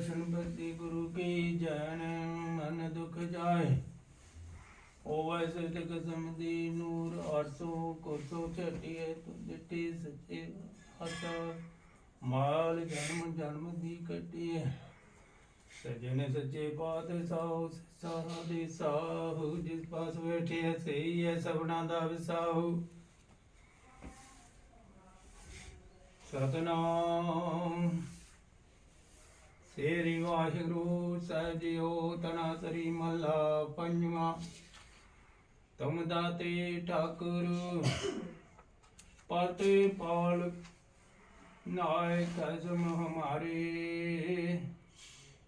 ਸੰਪਤੀ ਗੁਰੂ ਕੀ ਜਨ, ਮਨ ਦੁਖ ਜਾਏ। ਹੋਵੇ ਸਤਿਕ ਸਮਦੀ ਨੂਰ ਅਰਸੋ ਕੋਸੋ ਛਟਿਏ ਦਿੱਤੀ ਸੱਚੇ ਹਤਾ ਮਾਲ ਜਨਮ ਜਨਮ ਦੀ ਕਟਿਏ। ਸਜਨ ਸੱਚੇ ਪਾਤ ਸਾਉ ਸਾਰਾ ਦੇ ਸਾਹੂ। ਜਿਸ ਪਾਸ ਬੈਠੇ ਸਹੀ ਹੈ, ਸਭਨਾ ਦਾ ਵਿਸਾਹੂ। ਸਤਨਾਮ ਵਾਹਿਗੁਰੂ ਸਾਹਿਬ ਜੀਓ ਤਨਾ ਸ੍ਰੀ ਮੱਲਾ ਪੰਜਵਾ। ਤੁਮ ਦਾਤੇ ਠਾਕੁਰ, ਪਤੇ ਪਾਲ ਨਾਇ ਕਸਮ ਹਮਾਰੇ।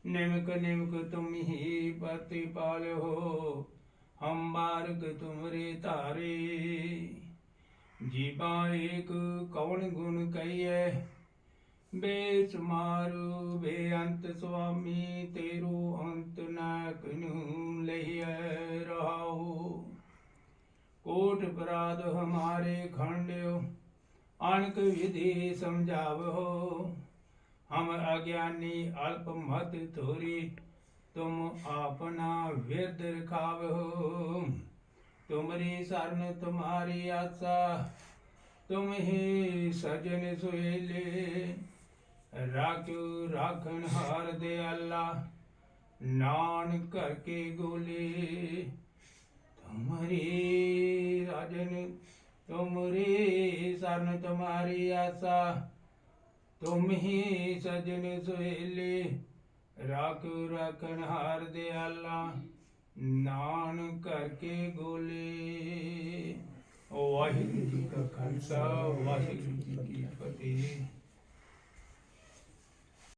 ਨਿਮਕ ਨਿਮਕ ਤੁਮ ਹੀ ਪਤੀ ਪਾਲੋ ਹਮ ਬਾਰਕ ਤੁਮਰੇ ਧਾਰੇ। ਜੀਵਾ ਏਕ ਕੌਣ ਗੁਣ ਕਹੀਐ? ਬੇਸੁਮਾਰ ਬੇਅੰਤ ਸੁਆਮੀ, ਤੇਰੂ ਅੰਤ ਨਾ ਕਨੂ ਲਈਐ ਰਹਾਉ। ਕੋਟ ਅਪਰਾਧ ਹਮਾਰੇ ਖੰਡਿਓ, ਅਣਕ ਵਿਧੀ ਸਮਝਾਵੋ ਹਮ ਅਗਿਆਨੀ ਅਲਪ ਮਤ ਥੋਰੀ ਤੁਮ ਆਪਨਾ ਵਿਰਦ ਰਖਾਵੋ ਤੁਮਰੀ ਸਰਨ ਤੁਮਾਰੀ ਆਸਾ, ਤੁਮ ਹੀ ਸਜਨ ਸੁਹੇਲੇ। ਰਾਖਿਓ, ਰਾਖਣ ਹਾਰ ਦੇ ਅੱਲਾ, ਨਾਨਕ ਕਰਕੇ ਗੋਲੇ ਤੁਮਰੀ ਰਾਜਨ, ਤੁਮਰੀ ਸਰਨ, ਤੁਮਾਰੀ ਆਸਾ ਤੁਮ ਹੀ ਸਜਣ ਸੁਹੇਲੇ ਰਾਖਿਓ, ਰਾਖਣ ਹਾਰ ਦੇ ਅੱਲਾ, ਨਾਨਕ ਕਰਕੇ ਗੋਲੇ ਵਾਹਿਗੁਰੂ ਜੀ ਕਾ ਖਾਲਸਾ, ਵਾਹਿਗੁਰੂ ਜੀ